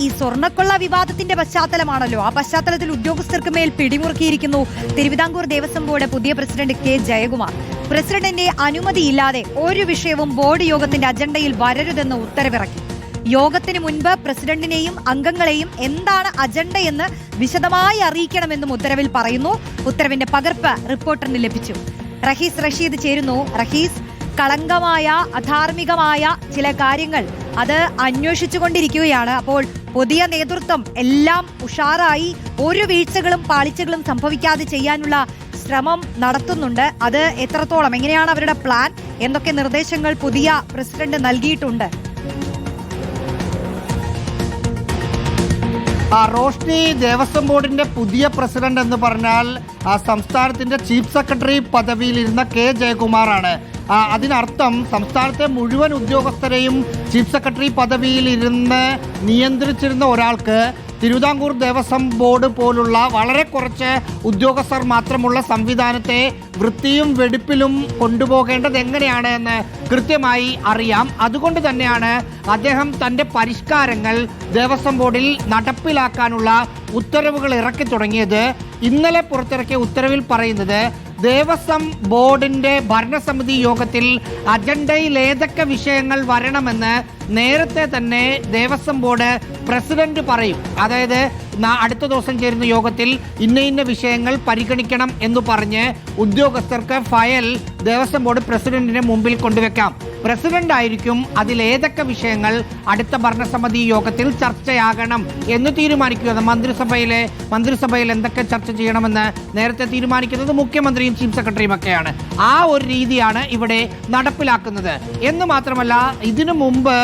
ഈ സ്വർണക്കൊള്ള വിവാദത്തിന്റെ പശ്ചാത്തലമാണല്ലോ. ആ പശ്ചാത്തലത്തിൽ ഉദ്യോഗസ്ഥർക്ക് മേൽ പിടിമുറുക്കിയിരിക്കുന്നു തിരുവിതാംകൂർ ദേവസ്വം ബോർഡ് പുതിയ പ്രസിഡന്റ് കെ. ജയകുമാർ. പ്രസിഡന്റിന്റെ അനുമതിയില്ലാതെ ഒരു വിഷയവും ബോർഡ് യോഗത്തിന്റെ അജണ്ടയിൽ വരരുതെന്ന് ഉത്തരവിറക്കി. യോഗത്തിന് മുൻപ് പ്രസിഡന്റിനെയും അംഗങ്ങളെയും എന്താണ് അജണ്ടയെന്ന് വിശദമായി അറിയിക്കണമെന്നും ഉത്തരവിൽ പറയുന്നു. ഉത്തരവിന്റെ പകർപ്പ് റിപ്പോർട്ടറിന് ലഭിച്ചു. റഹീസ് റഷീദ് ചേരുന്നു. റഹീസ് കളങ്കമായ അധാർമികമായ ചില കാര്യങ്ങൾ അത് അന്വേഷിച്ചുകൊണ്ടിരിക്കുകയാണ്. അപ്പോൾ പുതിയ നേതൃത്വം എല്ലാം ഉഷാറായി ഒരു വീഴ്ചകളും പാളിച്ചകളും സംഭവിക്കാതെ ചെയ്യാനുള്ള ശ്രമം നടത്തുന്നുണ്ട്. അത് എത്രത്തോളം എങ്ങനെയാണ് അവരുടെ പ്ലാൻ എന്തൊക്കെ നിർദ്ദേശങ്ങൾ പുതിയ പ്രസിഡന്റ് നൽകിയിട്ടുണ്ട്. റോഷ്നി ദേവസ്വം ബോർഡിന്റെ പുതിയ പ്രസിഡന്റ് എന്ന് പറഞ്ഞാൽ സംസ്ഥാനത്തിന്റെ ചീഫ് സെക്രട്ടറി പദവിയിലിരുന്ന കെ ജയകുമാറാണ്. അതിനർത്ഥം സംസ്ഥാനത്തെ മുഴുവൻ ഉദ്യോഗസ്ഥരെയും ചീഫ് സെക്രട്ടറി പദവിയിൽ ഇരുന്ന് നിയന്ത്രിച്ചിരുന്ന ഒരാൾക്ക് തിരുവിതാംകൂർ ദേവസ്വം ബോർഡ് പോലുള്ള വളരെ കുറച്ച് ഉദ്യോഗസ്ഥർ മാത്രമുള്ള സംവിധാനത്തെ വൃത്തിയും വെടിപ്പിലും കൊണ്ടുപോകേണ്ടത് എങ്ങനെയാണ് എന്ന് കൃത്യമായി അറിയാം. അതുകൊണ്ട് തന്നെയാണ് അദ്ദേഹം തന്റെ പരിഷ്കാരങ്ങൾ ദേവസ്വം ബോർഡിൽ നടപ്പിലാക്കാനുള്ള ഉത്തരവുകൾ ഇറക്കി തുടങ്ങിയത്. ഇന്നലെ പുറത്തിറക്കിയ ഉത്തരവിൽ പറയുന്നത് ദേവസ്വം ബോർഡിന്റെ ഭരണസമിതി യോഗത്തിൽ അജണ്ടയിൽ ഏതൊക്കെ വിഷയങ്ങൾ വരണമെന്ന് നേരത്തെ തന്നെ ദേവസ്വം ബോർഡ് പ്രസിഡന്റ് പറയും. അതായത് അടുത്ത ദിവസം ചേരുന്ന യോഗത്തിൽ ഇന്ന ഇന്ന വിഷയങ്ങൾ പരിഗണിക്കണം എന്ന് പറഞ്ഞ് ഉദ്യോഗസ്ഥർക്ക് ഫയൽ ദേവസ്വം ബോർഡ് പ്രസിഡന്റിന് മുമ്പിൽ കൊണ്ടുവെക്കാം. പ്രസിഡന്റ് ആയിരിക്കും അതിൽ ഏതൊക്കെ വിഷയങ്ങൾ അടുത്ത ഭരണസമിതി യോഗത്തിൽ ചർച്ചയാകണം എന്ന് തീരുമാനിക്കുന്നത് മന്ത്രിസഭയിലെ മന്ത്രിസഭയിൽ എന്തൊക്കെ ചർച്ച ചെയ്യണമെന്ന് നേരത്തെ തീരുമാനിക്കുന്നത് മുഖ്യമന്ത്രിയും ചീഫ് സെക്രട്ടറിയും ഒക്കെയാണ് ആ ഒരു രീതിയാണ് ഇവിടെ നടപ്പിലാക്കുന്നത്. എന്ന് മാത്രമല്ല ഇതിനു മുമ്പ്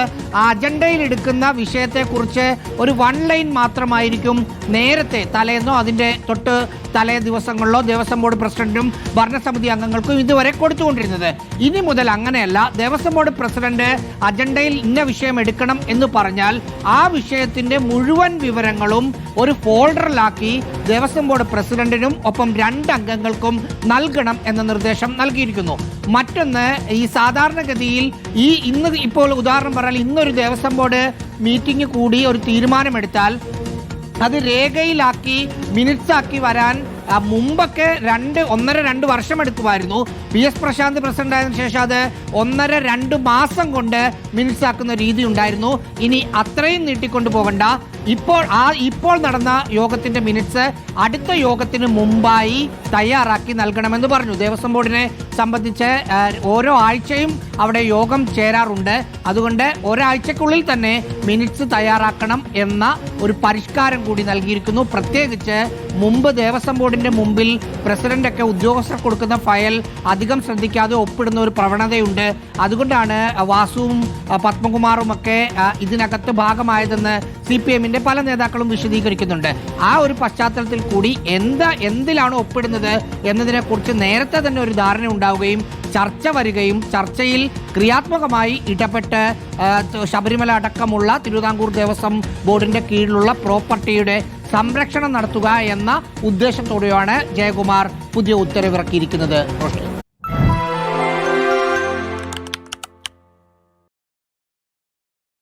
അജണ്ടയിൽ എടുക്കുന്ന വിഷയത്തെക്കുറിച്ച് ഒരു വൺ ലൈൻ മാത്രമായിരിക്കും നേരത്തെ തലേന്നോ അതിന്റെ തൊട്ട് തലേ ദിവസങ്ങളിലോ ദേവസ്വം ബോർഡ് പ്രസിഡന്റും ഭരണസമിതി അംഗങ്ങൾക്കും ഇതുവരെ കൊടുത്തുകൊണ്ടിരുന്നത്. ഇനി മുതൽ അങ്ങനെയല്ല. ദേവസ്വം ബോർഡ് പ്രസിഡന്റ് അജണ്ടയിൽ ഇന്ന വിഷയം എടുക്കണം എന്ന് പറഞ്ഞാൽ ആ വിഷയത്തിന്റെ മുഴുവൻ വിവരങ്ങളും ഒരു ഫോൾഡറിലാക്കി ദേവസ്വം ബോർഡ് പ്രസിഡന്റിനും ഒപ്പം രണ്ട് അംഗങ്ങൾക്കും നൽകണം എന്ന നിർദ്ദേശം നൽകിയിരിക്കുന്നു. മറ്റൊന്ന് ഈ സാധാരണഗതിയിൽ ഈ ഇന്ന് ഇപ്പോൾ ഉദാഹരണം പറഞ്ഞാൽ ഇന്നൊരു ദേവസ്വം ബോർഡ് മീറ്റിംഗ് കൂടി ഒരു തീരുമാനമെടുത്താൽ അത് രേഖയിലാക്കി മിനിറ്റ്സ് ആക്കി വരാൻ മുമ്പൊക്കെ രണ്ട് ഒന്നര രണ്ട് വർഷം എടുക്കുമായിരുന്നു പി എസ് പ്രശാന്ത് പ്രസിഡന്റ് ആയതിനു ശേഷം അത് ഒന്നര രണ്ട് മാസം കൊണ്ട് മിനിറ്റ്സ് ആക്കുന്ന രീതി ഉണ്ടായിരുന്നു ഇനി അത്രയും നീട്ടിക്കൊണ്ടു പോകണ്ട ഇപ്പോൾ ആ ഇപ്പോൾ നടന്ന യോഗത്തിന്റെ മിനിറ്റ്സ് അടുത്ത യോഗത്തിന് മുമ്പായി തയ്യാറാക്കി നൽകണമെന്ന് പറഞ്ഞു. ദേവസ്വം ബോർഡിനെ സംബന്ധിച്ച് ഓരോ ആഴ്ചയും അവിടെ യോഗം ചേരാറുണ്ട്. അതുകൊണ്ട് ഒരാഴ്ചക്കുള്ളിൽ തന്നെ മിനിറ്റ്സ് തയ്യാറാക്കണം എന്ന ഒരു പരിഷ്കാരം കൂടി നൽകിയിരിക്കുന്നു. പ്രത്യേകിച്ച് മുമ്പ് ദേവസ്വം ബോർഡിന്റെ മുമ്പിൽ പ്രസിഡന്റ് ഒക്കെ ഉദ്യോഗസ്ഥർ കൊടുക്കുന്ന ഫയൽ അധികം ശ്രദ്ധിക്കാതെ ഒപ്പിടുന്ന ഒരു പ്രവണതയുണ്ട്. അതുകൊണ്ടാണ് വാസുവും പത്മകുമാറും ഒക്കെ ഇതിനകത്ത് ഭാഗമായതെന്ന് സി പി പല നേതാക്കളും വിശദീകരിക്കുന്നുണ്ട്. ആ ഒരു പശ്ചാത്തലത്തിൽ കൂടി എന്താ എന്തിലാണ് ഒപ്പിടുന്നത് എന്നതിനെക്കുറിച്ച് നേരത്തെ തന്നെ ഒരു ധാരണ ഉണ്ടാവുകയും ചർച്ച വരികയും ചർച്ചയിൽ ക്രിയാത്മകമായി ഇടപെട്ട് ശബരിമല അടക്കമുള്ള തിരുവിതാംകൂർ ദേവസ്വം ബോർഡിന്റെ കീഴിലുള്ള പ്രോപ്പർട്ടിയുടെ സംരക്ഷണം നടത്തുക എന്ന ഉദ്ദേശത്തോടെയാണ് ജയകുമാർ പുതിയ ഉത്തരവിറക്കിയിരിക്കുന്നത്.